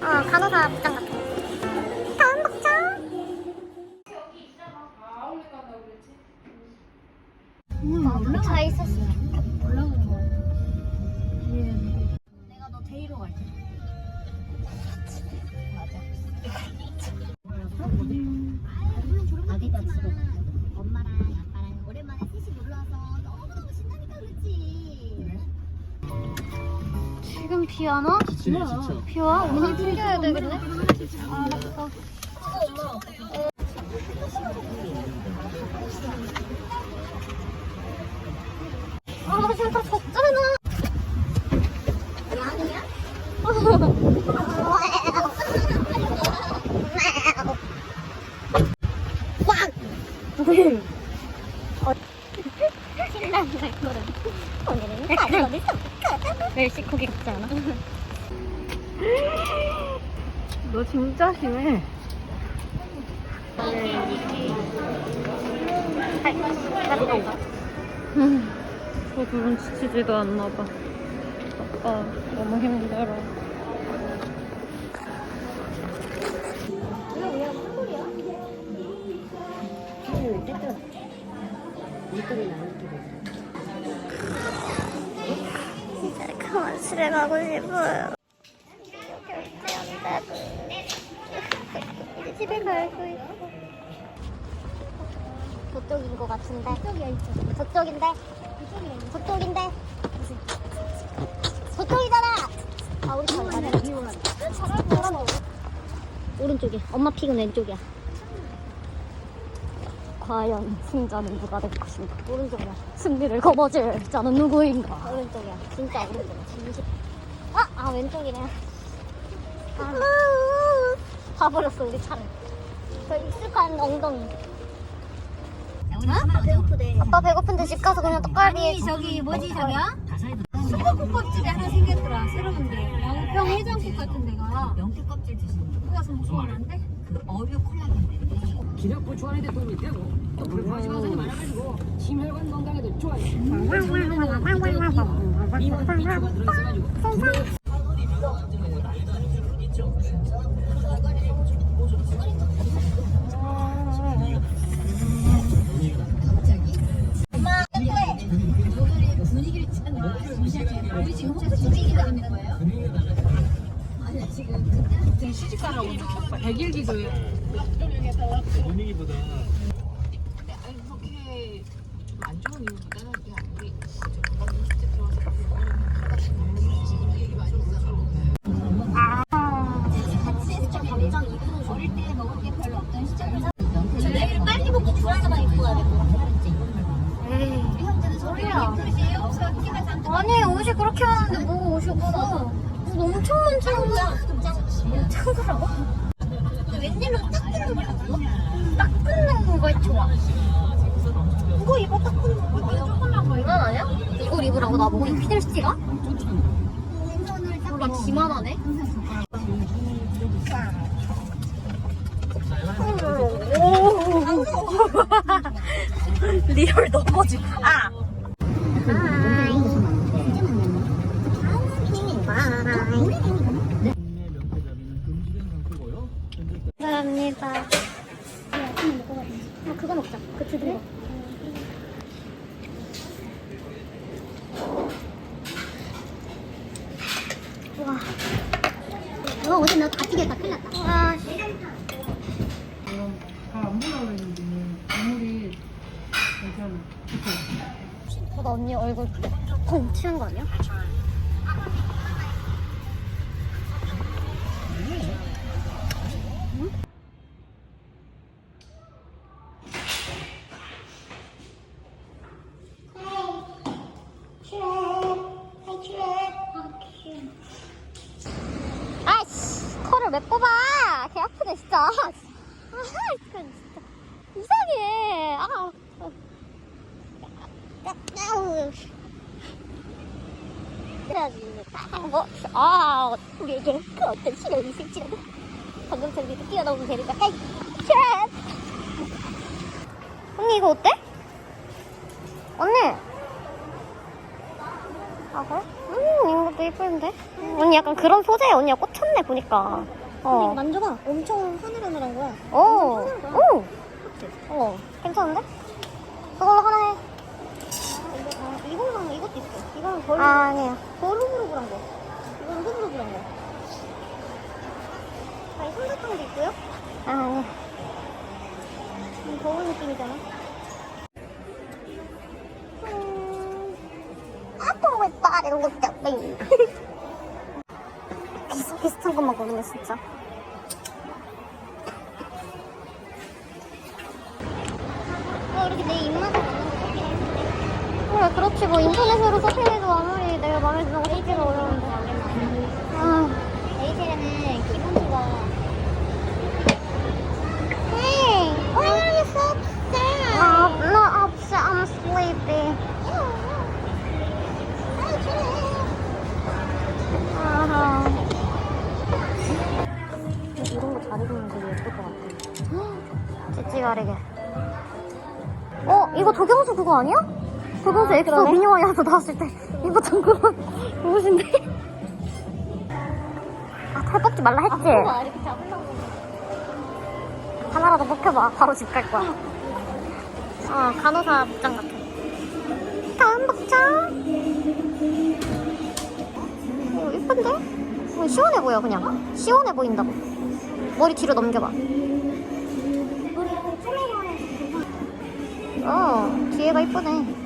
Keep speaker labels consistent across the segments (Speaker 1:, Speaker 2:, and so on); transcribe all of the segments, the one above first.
Speaker 1: 아 간호사 복장 같아. 다음 복장. 음, 차 있었으면 좋겠다.
Speaker 2: 내가 너 데이로 갈게.
Speaker 1: 아디다스로 엄마랑 지금 비 안 와?
Speaker 3: 지치네 지쳐
Speaker 1: 비 와? 오늘 챙겨야 되겠네. 알았어. 아 진짜 덥잖아. 야 멸치고기 같지 않아?
Speaker 2: 너 진짜 심해. 저 둘은 지치지도 않나 봐. 아빠 너무 힘들어.
Speaker 1: 진짜 그만 집에 가고 싶어요. 이제 집에 갈 수 있어. 저쪽인 것 같은데. 저쪽이야 이쪽. 저쪽인데. 저쪽인데. 무슨? 저쪽이잖아. 아 우리 잘 가네. 잘하고 오른쪽이야. 엄마 픽은 왼쪽이야. 과연 승자는 누가 될 것인가? 오른쪽이야. 승리를 거머쥘 자는 누구인가? 오른쪽이야. 진짜 오른쪽이야. 진심. 아, 아 왼쪽이네. 아, 봐버렸어 우리 차를. 저 익숙한 엉덩이. 아빠 배고프대. 아빠 배고픈데 집 가서 그냥 떡갈비.
Speaker 4: 아니 저기 뭐지 저기야? 수박국밥집이 하나 생겼더라 새로운데 양평 해장국 같은 데가
Speaker 2: 명태 껍질 드시는 거.
Speaker 4: 거기 가서 먹으면 안 돼?
Speaker 2: 그 어류 콜라겐데.
Speaker 3: 기력 보충하는 데 도움이 되고 또 불포화지 가산이 많아가지고 심혈관 건강에도 좋아요. 이원 비초가 들어있어가지고
Speaker 4: 지금
Speaker 2: 시집가라고 100일 기도에.
Speaker 3: 분위기보다
Speaker 2: 안 좋은 이유보다는 우리 저번 20대 들어와서 얘기 많이 했잖아.
Speaker 1: 어릴. 아니 옷이 그렇게 많은데 뭐가 옷이 없어? 옷 엄청 많잖아. 거라고? 웬일로 딱 끊는 거야? 딱 끊는 거가 좋아. 그거 입어 딱 끊는 거. 이거 거 이건 아니야? 이걸 입으라고 나보고 이 피들스티가? 우리 기만하네. 리얼 넘어지. 아.
Speaker 3: 현재
Speaker 1: 감사합니다. 아, 그거 먹자. 그 두개. 거. 와. 너 어제 너 다치겠다. 큰일 났다. 와, 씨.
Speaker 2: 잘안 보려고 했는데 국물이 괜찮아.
Speaker 1: 나 언니 얼굴 통 튀는 거 아니야? 왜 뽑아 개 아프네 진짜 아 이건 진짜 이상해 아. 뭐, 아, 우리에게 그 어떤 시련이 있을지라도 방금처럼 이렇게 뛰어넘으면 되니까. 쉣! 언니, 이거 어때? 언니! 아, 그래? 음, 또 예쁜데? 언니 약간 그런 소재에 언니가 꽂혔네 보니까. 어.
Speaker 4: 만져봐. 엄청 하늘하늘한 거야.
Speaker 1: 오. 오. 어. 괜찮은데? 그걸로 하나 해.
Speaker 4: 아, 이거랑 이것도 있어. 이거는 벌,
Speaker 1: 아 아니에요.
Speaker 4: 벌 후루룩한 거. 이거는 후루룩한 거. 아, 이 삼각형도 있고요.
Speaker 1: 아 아니에요.
Speaker 4: 음, 거울 느낌이잖아.
Speaker 1: 아빠 왜거 때문에. 비슷 비슷한 것만 고르네 진짜.
Speaker 4: 어, 이렇게 내 입맛에 맞는 거.
Speaker 1: 그래 그렇지 뭐 인터넷으로 서핑해도 아무리 내가 마음에 드는 거 찾기가 어려운데. 아.
Speaker 4: 에이셀에는 기본주가
Speaker 1: Hey, why are you so upset? 어, 이거 도경수 그거 아니야? 도경수 엑소 미니와이어서 나왔을 때 입었던 그런 옷인데. 아, 탈 뽑지 말라 했지?
Speaker 4: 와 이렇게 잡으려고
Speaker 1: 하나라도 뽑혀봐. 바로 집 갈 거야. 어, 간호사 복장 같아. 다음 복장. 어, 예쁜데? 어, 시원해 보여, 그냥. 시원해 보인다고. 머리 뒤로 넘겨봐. 어, 뒤에가 이쁘네.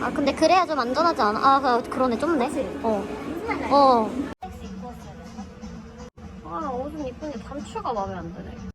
Speaker 1: 아, 근데 그래야 좀 안전하지 않아? 아, 그- 그러네, 좁네. 어. 어. 아, 옷은 이쁜데 단추가 마음에 안 드네.